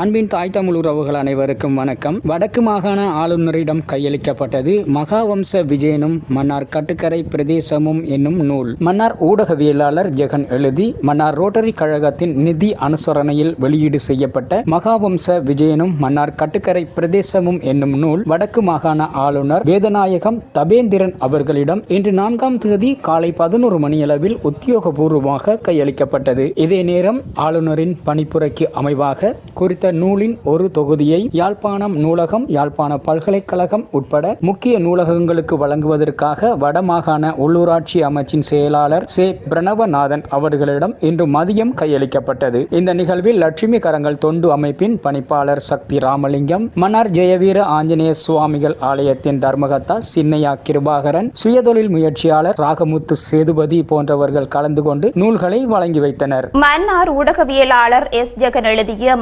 அன்பின் தாய் தமிழ் உறவுகள் அனைவருக்கும் வணக்கம். வடக்கு மாகாண ஆளுநரிடம் கையளிக்கப்பட்டது மகாவம்ச விஜயனும் மன்னார் கட்டுக்கரை பிரதேசமும் என்னும் நூல். மன்னார் ஊடகவியலாளர் ஜெகன் எழுதி மன்னார் ரோட்டரி கழகத்தின் நிதி அனுசரணையில் வெளியீடு செய்யப்பட்ட மகாவம்ச விஜயனும் மன்னார் கட்டுக்கரை பிரதேசமும் என்னும் நூல் வடக்கு மாகாண ஆளுநர் வேதநாயகம் தபேந்திரன் அவர்களிடம் இன்று நான்காம் தேதி காலை பதினோரு மணியளவில் உத்தியோகபூர்வமாக கையளிக்கப்பட்டது. இதே நேரம் ஆளுநரின் பணிப்புரைக்கு அமைவாக குறித்த நூலின் ஒரு தொகுதியை யாழ்ப்பாணம் நூலகம் யாழ்ப்பாண பல்கலைக்கழகம் உட்பட முக்கிய நூலகங்களுக்கு வழங்குவதற்காக வடமாகாண உள்ளூராட்சி அமைச்சின் செயலாளர் சே. பிரணவநாதன் அவர்களிடம் இன்று மதியம் கையளிக்கப்பட்டது. இந்த நிகழ்வில் லட்சுமி கரங்கள் தொண்டு அமைப்பின் பணிப்பாளர் சக்தி ராமலிங்கம் மன்னார் ஜெயவீர ஆஞ்சநேய சுவாமிகள் ஆலயத்தின் தர்மகத்தா சின்னையா கிருபாகரன் சுயதொழில் முயற்சியாளர் ராகமுத்து சேதுபதி போன்றவர்கள் கலந்து கொண்டு நூல்களை வழங்கி வைத்தனர். மன்னார் ஊடகவியலாளர் எஸ். ஜெகன் எழுதிய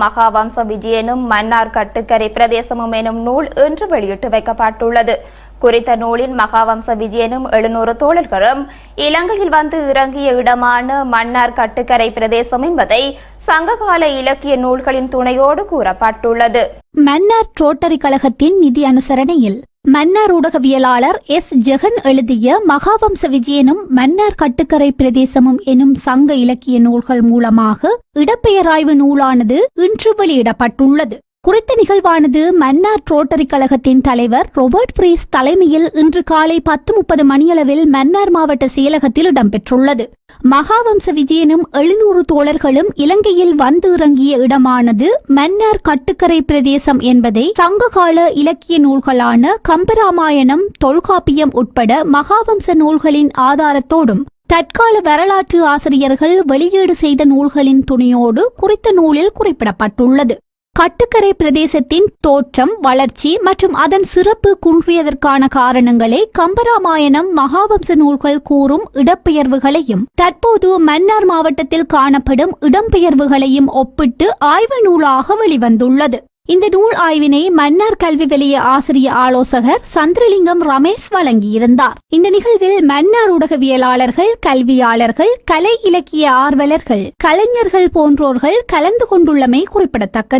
மகாவம்ச விஜயனும் மன்னார் கட்டுக்கரை பிரதேசமும் எனும் நூல் இன்று வெளியிட்டு வைக்கப்பட்டுள்ளது. குறித்த நூலின் மகாவம்ச விஜயனும் எழுநூறு தோழர்களும் இலங்கையில் வந்து இறங்கிய இடமான மன்னார் கட்டுக்கரை பிரதேசம் என்பதை சங்ககால இலக்கிய நூல்களின் துணையோடு கூறப்பட்டுள்ளது. மன்னார் ரோட்டரி கழகத்தின் நிதி அனுசரணையில் மன்னார் ஊடகவியலாளர் எஸ். ஜெகன் எழுதிய மகாவம்ச விஜயனும் மன்னார் கட்டுக்கரை பிரதேசமும் எனும் சங்க இலக்கிய நூல்கள் மூலமாக இடப்பெயராய்வு நூலானது இன்று வெளியிடப்பட்டுள்ளது. குறித்த நிகழ்வானது மன்னார் ரோட்டரி கழகத்தின் தலைவர் ரொபர்ட் பிரீஸ் தலைமையில் இன்று காலை பத்து முப்பது மணியளவில் மன்னார் மாவட்ட செயலகத்தில் இடம்பெற்றுள்ளது. மகாவம்ச விஜயனும் எழுநூறு தோழர்களும் இலங்கையில் வந்து இறங்கிய இடமானது மன்னார் கட்டுக்கரை பிரதேசம் என்பதை சங்ககால இலக்கிய நூல்களான கம்பராமாயணம் தொல்காப்பியம் உட்பட மகாவம்ச நூல்களின் ஆதாரத்தோடும் தற்கால வரலாற்று ஆசிரியர்கள் வெளியீடு செய்த நூல்களின் துணையோடு குறித்த நூலில் குறிப்பிடப்பட்டுள்ளது. கட்டுக்கரை பிரதேசத்தின் தோற்றம் வளர்ச்சி மற்றும் அதன் சிறப்பு குன்றியதற்கான காரணங்களை கம்பராமாயணம் மகாவம்ச நூல்கள் கூறும் இடப்பெயர்வுகளையும் தற்போது மன்னார் மாவட்டத்தில் காணப்படும் இடம்பெயர்வுகளையும் ஒப்பிட்டு ஆய்வு நூலாக வெளிவந்துள்ளது. இந்த நூல் ஆய்வினை மன்னார் கல்வி வெளிய ஆசிரிய ஆலோசகர் சந்திரலிங்கம் ரமேஷ் வழங்கியிருந்தார். இந்த நிகழ்வில் மன்னார் ஊடகவியலாளர்கள் கல்வியாளர்கள் கலை இலக்கிய ஆர்வலர்கள் கலைஞர்கள் போன்றோர்கள் கலந்து கொண்டுள்ளமை குறிப்பிடத்தக்கது.